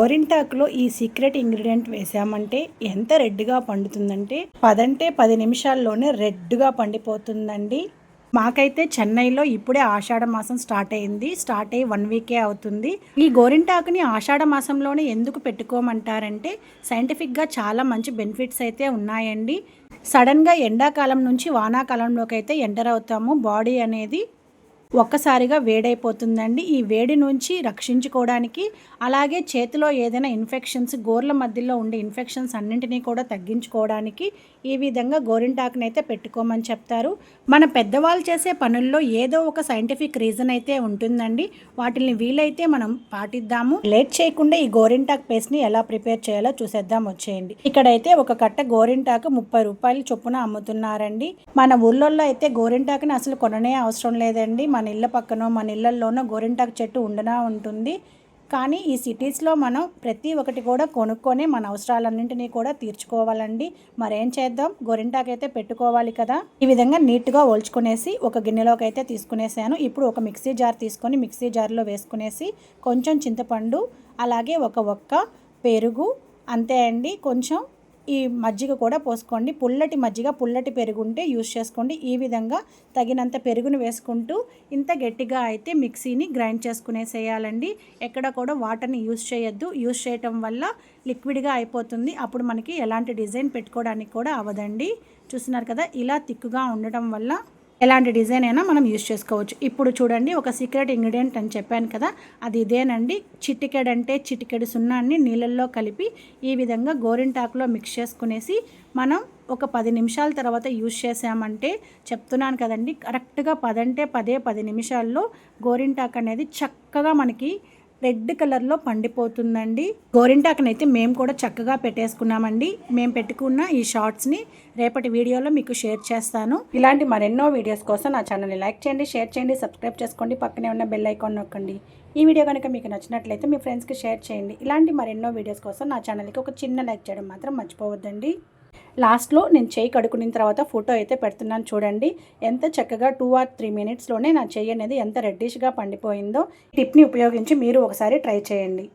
గోరింటాకులో ఈ secret ingredient వేసామంటే ఎంత రెడ్గా పండుతుందంటే పదంటే పది నిమిషాల్లోనే రెడ్గా పండిపోతుందండి. మాకైతే చెన్నైలో ఇప్పుడే ఆషాఢ మాసం స్టార్ట్ అయింది. స్టార్ట్ అయ్యి వన్ వీకే అవుతుంది. ఈ గోరింటాకుని ఆషాఢ మాసంలోనే ఎందుకు పెట్టుకోమంటారంటే సైంటిఫిక్గా చాలా మంచి బెనిఫిట్స్ అయితే ఉన్నాయండి. సడన్గా ఎండాకాలం నుంచి వానాకాలంలోకి అయితే ఎంటర్ అవుతాము. బాడీ అనేది ఒక్కసారిగా వేడైపోతుందండి. ఈ వేడి నుంచి రక్షించుకోవడానికి అలాగే చేతిలో ఏదైనా ఇన్ఫెక్షన్స్ గోర్ల మధ్యలో ఉండే ఇన్ఫెక్షన్స్ అన్నింటినీ కూడా తగ్గించుకోవడానికి ఈ విధంగా గోరింటాకుని అయితే పెట్టుకోమని చెప్తారు. మన పెద్దవాళ్ళు చేసే పనుల్లో ఏదో ఒక సైంటిఫిక్ రీజన్ అయితే ఉంటుందండి. వాటిని వీలైతే మనం పాటిద్దాము. లేట్ చేయకుండా ఈ గోరింటాకు పేస్ట్ని ఎలా ప్రిపేర్ చేయాలో చూసేద్దాం వచ్చేయండి. ఇక్కడైతే ఒక కట్ట గోరింటాకు ముప్పై రూపాయలు చొప్పున అమ్ముతున్నారండి. మన ఊళ్ళల్లో అయితే గోరింటాకుని అసలు కొననే అవసరం లేదండి. మన ఇళ్ళ పక్కనో మన ఇళ్ళల్లోనో గోరింటాకు చెట్టు ఉండనా ఉంటుంది. కానీ ఈ సిటీస్లో మనం ప్రతి ఒక్కటి కూడా కొనుక్కొని మన అవసరాలన్నింటినీ కూడా తీర్చుకోవాలండి. మరేం చేద్దాం? గోరింటాకు అయితే పెట్టుకోవాలి కదా. ఈ విధంగా నీట్గా ఒల్చుకునేసి ఒక గిన్నెలోకి అయితే తీసుకునేసాను. ఇప్పుడు ఒక మిక్సీ జార్ తీసుకొని మిక్సీ జార్లో వేసుకునేసి కొంచెం చింతపండు అలాగే ఒక ఒక్క పెరుగు అంతే అండి. కొంచెం ఈ మజ్జిగ కూడా పోసుకోండి. పుల్లటి మజ్జిగ పుల్లటి పెరుగు ఉంటే యూస్ చేసుకోండి. ఈ విధంగా తగినంత పెరుగును వేసుకుంటూ ఇంత గట్టిగా అయితే మిక్సీని గ్రైండ్ చేసుకునేసేయాలండి. ఎక్కడ కూడా వాటర్ని యూస్ చేయొద్దు. యూస్ చేయటం వల్ల లిక్విడ్గా అయిపోతుంది. అప్పుడు మనకి ఎలాంటి డిజైన్ పెట్టుకోవడానికి కూడా అవదండి. చూస్తున్నారు కదా ఇలా తిక్కుగా ఉండటం వల్ల ఎలాంటి డిజైన్ అయినా మనం యూస్ చేసుకోవచ్చు. ఇప్పుడు చూడండి ఒక సీక్రెట్ ఇంగ్రీడియంట్ అని చెప్పాను కదా అది ఇదేనండి. చిటికెడ్ అంటే చిటికెడు సున్నాన్ని నీళ్ళల్లో కలిపి ఈ విధంగా గోరింటాకులో మిక్స్ చేసుకునేసి మనం ఒక పది నిమిషాల తర్వాత యూస్ చేసామంటే చెప్తున్నాను కదండి కరెక్ట్గా పదంటే పదే పది నిమిషాల్లో గోరింటాకు అనేది చక్కగా మనకి రెడ్ కలర్లో పండిపోతుందండి. గోరింటాకునైతే మేము కూడా చక్కగా పెట్టేసుకున్నామండి. మేము పెట్టుకున్న ఈ షార్ట్స్ని రేపటి వీడియోలో మీకు షేర్ చేస్తాను. ఇలాంటి మరెన్నో వీడియోస్ కోసం నా ఛానల్ని లైక్ చేయండి షేర్ చేయండి సబ్స్క్రైబ్ చేసుకోండి పక్కనే ఉన్న బెల్ ఐకాన్ నొక్కండి. ఈ వీడియో కనుక మీకు నచ్చినట్లయితే మీ ఫ్రెండ్స్కి షేర్ చేయండి. ఇలాంటి మరెన్నో వీడియోస్ కోసం నా ఛానల్కి ఒక చిన్న లైక్ చేయడం మాత్రం మర్చిపోవద్దండి. లాస్ట్లో నేను చేయి కడుక్కున్న తర్వాత ఫోటో అయితే పెడుతున్నాను చూడండి. ఎంత చక్కగా టూ ఆర్ త్రీ మినిట్స్లోనే నా చెయ్యి అనేది ఎంత రెడ్డిష్గా పండిపోయిందో టిప్ని ఉపయోగించి మీరు ఒకసారి ట్రై చేయండి.